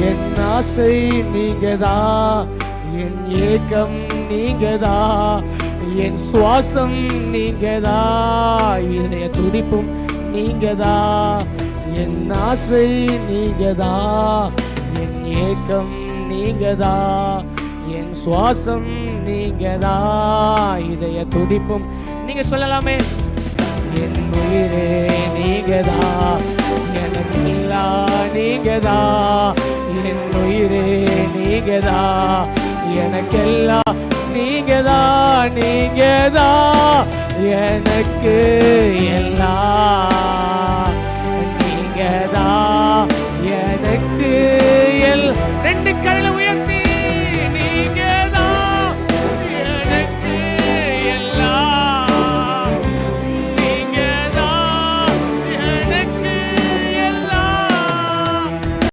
என் ஆசை நீங்கதா? என் ஏக்கம் நீங்கதா? என் சுவாசம் நீங்கதா? இதய துடிப்பும் நீங்கதா? என் ஆசை நீங்கதா? என் ஏக்கம் நீங்கதா? என் சுவாசம் நீங்கதா? இதய துடிப்பும் நீங்க சொல்லலாமே. என் உயிரே நீங்கதா? எனக்கு நீங்கதா? என் உயிரே நீங்கதா? எனக்கெல்லாம் நீங்கதா? நீங்கதா? எனக்கு எல்லாம் நீங்கதா? எனக்கு எல் ரெண்டு